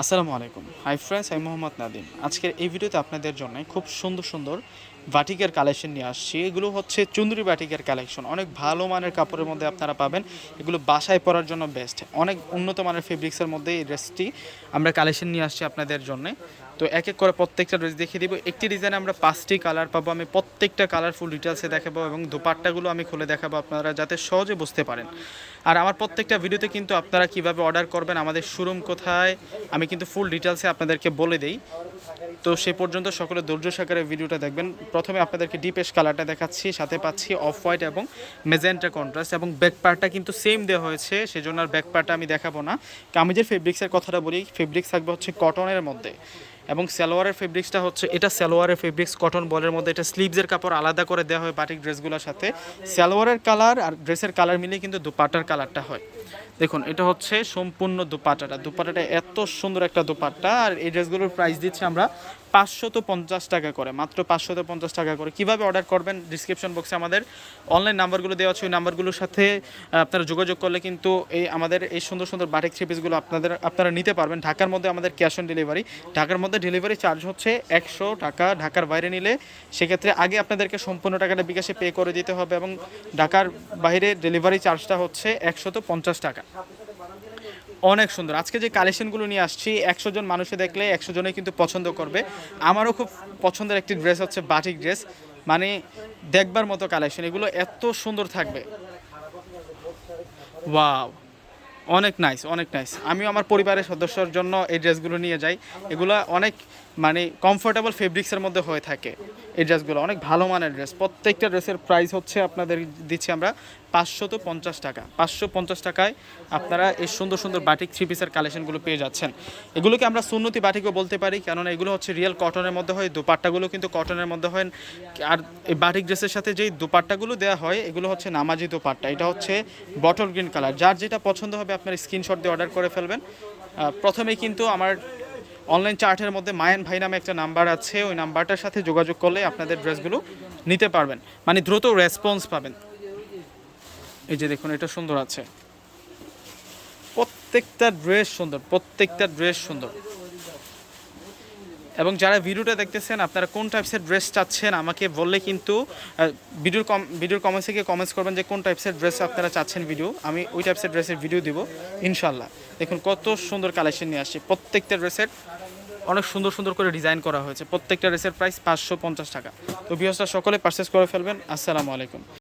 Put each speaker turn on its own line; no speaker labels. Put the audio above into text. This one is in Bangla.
আসসালামু আলাইকুম। হাই ফ্রেন্ডস আমি মোহাম্মদ নাদিম আজকের এই ভিডিওতে আপনাদের জন্য খুব সুন্দর সুন্দর বাটিকের কালেকশন নিয়ে আসছি। এগুলো হচ্ছে চুন্দরি বাটিকের কালেকশন অনেক ভালো মানের কাপড়ের মধ্যে আপনারা পাবেন। এগুলো বাসায় পরার জন্য বেস্ট অনেক উন্নত মানের ফেব্রিক্সের মধ্যে এই ড্রেসটি আমরা কালেকশন নিয়ে আসছি আপনাদের জন্য। তো এক এক করে প্রত্যেকটা ড্রেস দেখিয়ে দিব। একটি ডিজাইনে আমরা পাঁচটি কালার পাবো, আমি প্রত্যেকটা কালারফুল ডিটেলসে দেখাবো এবং দুপাট্টাগুলো আমি খুলে দেখাবো আপনারা যাতে সহজে বুঝতে পারেন। আর আমার প্রত্যেকটা ভিডিওতে কিন্তু আপনারা কীভাবে অর্ডার করবেন, আমাদের শোরুম কোথায়, আমি কিন্তু ফুল ডিটেলসে আপনাদেরকে বলে দেই। তো সে পর্যন্ত সকলে ধৈর্য সহকারে ভিডিওটা দেখবেন। প্রথমে আপনাদেরকে ডিপেশ কালারটা দেখাচ্ছি, সাথে পাচ্ছি অফ হোয়াইট এবং মেজেন্টা কন্ট্রাস্ট এবং ব্যাক পার্টটা কিন্তু সেম দেওয়া হয়েছে, সেজন্য আর ব্যাক পার্টটা আমি দেখাবো না। আমি যে ফেব্রিক্সের কথাটা বলি ফেব্রিক্স থাকবে হচ্ছে কটনের মধ্যে। এবং সালোয়ারের ফেব্রিক্সটা হচ্ছে, এটা সালোয়ারের ফেব্রিক্স কটন বলের মধ্যে, এটা স্লিভসের কাপড় আলাদা করে দেওয়া হয় বাটিক ড্রেসগুলোর সাথে। সালোয়ারের কালার আর ড্রেসের কালার মিলিয়ে কিন্তু দুপাটার কালারটা হয়। দেখুন, এটা হচ্ছে সম্পূর্ণ দুপাটাটা। দুপাটাটা এত সুন্দর একটা দুপাট্টা, আর এই ড্রেসগুলোর প্রাইস দিচ্ছি আমরা পাঁচশত পঞ্চাশ টাকা করে, মাত্র পাঁচশত পঞ্চাশ টাকা করে। কীভাবে অর্ডার করবেন? ডিসক্রিপশন বক্সে আমাদের অনলাইন নাম্বারগুলো দেওয়া আছে। ওই নাম্বারগুলোর সাথে আপনারা যোগাযোগ করলে কিন্তু এই আমাদের এই সুন্দর সুন্দর বাটিক থ্রি পিসগুলো আপনাদের, আপনারা নিতে পারবেন। ঢাকার মধ্যে আমাদের ক্যাশ অন ডেলিভারি ঢাকার মধ্যে ডেলিভারি চার্জ হচ্ছে একশো টাকা। ঢাকার বাইরে নিলে সেক্ষেত্রে আগে আপনাদেরকে সম্পূর্ণ টাকাটা বিকাশে পে করে দিতে হবে এবং ঢাকার বাইরে ডেলিভারি চার্জটা হচ্ছে একশত পঞ্চাশ টাকা। অনেক সুন্দর। আজকে যে কালেকশনগুলো নিয়ে আসছি, একশো জন মানুষে দেখলে একশো জনে কিন্তু পছন্দ করবে। আমারও খুব পছন্দের একটি ড্রেস হচ্ছে বাটিক ড্রেস মানে দেখবার মতো কালেকশন এগুলো এত সুন্দর থাকবে। ওয়াও অনেক নাইস অনেক নাইস আমিও আমার পরিবারের সদস্যর জন্য এই ড্রেসগুলো নিয়ে যাই। এগুলো অনেক মানে কমফোর্টেবল ফেব্রিক্সের মধ্যে হয়ে থাকে। এই ড্রেসগুলো অনেক ভালো মানের ড্রেস। প্রত্যেকটা ড্রেসের প্রাইস হচ্ছে আপনাদের দিচ্ছি আমরা পাঁচশত পঞ্চাশ টাকা। পাঁচশো পঞ্চাশ টাকায় আপনারা এই সুন্দর সুন্দর বাটিক থ্রি পিসের কালেকশনগুলো পেয়ে যাচ্ছেন। এগুলোকে আমরা সুন্নতি বাটিকও বলতে পারি কেননা এগুলো হচ্ছে রিয়েল কটনের মধ্যে হয় দুপাট্টাগুলো কিন্তু কটনের মধ্যে হয়। আর এই বাটিক ড্রেসের সাথে যেই দুপাট্টাগুলো দেওয়া হয় এগুলো হচ্ছে নামাজি দুপাট্টা। এটা হচ্ছে বটল গ্রিন কালার যার যেটা পছন্দ হবে আপনার স্ক্রিনশট দিয়ে অর্ডার করে ফেলবেন। আহ, প্রথমেই কিন্তু আমার অনলাইন চার্টের মধ্যে মায়ান ভাই নামে একটা নাম্বার আছে, ওই নাম্বারটার সাথে যোগাযোগ করলে আপনাদের ড্রেসগুলো নিতে পারবেন। মানে দ্রুত রেসপন্স পাবেন। এই যে দেখুন, এটা সুন্দর আছে। প্রত্যেকটা ড্রেস সুন্দর, প্রত্যেকটা ড্রেস সুন্দর। এবং যারা ভিডিওটা দেখতেছেন, আপনারা কোন টাইপসের ড্রেস চাচ্ছেন? আমাকে বললে কিন্তু ভিডিওর কম, ভিডিওর কমেন্টসে গিয়ে কমেন্টস করবেন যে কোন টাইপসের ড্রেস আপনারা চাচ্ছেন ভিডিও আমি ওই টাইপসের ড্রেসের ভিডিও দিব ইনশাল্লাহ দেখুন কত সুন্দর কালেকশন নিয়ে আসছে। প্রত্যেকটা ড্রেসের অনেক সুন্দর সুন্দর করে ডিজাইন করা হয়েছে। প্রত্যেকটা ড্রেসের প্রাইস পাঁচশো পঞ্চাশ টাকা। তো বিহসটা সকলে পারচেস করে ফেলবেন। আসসালামু আলাইকুম।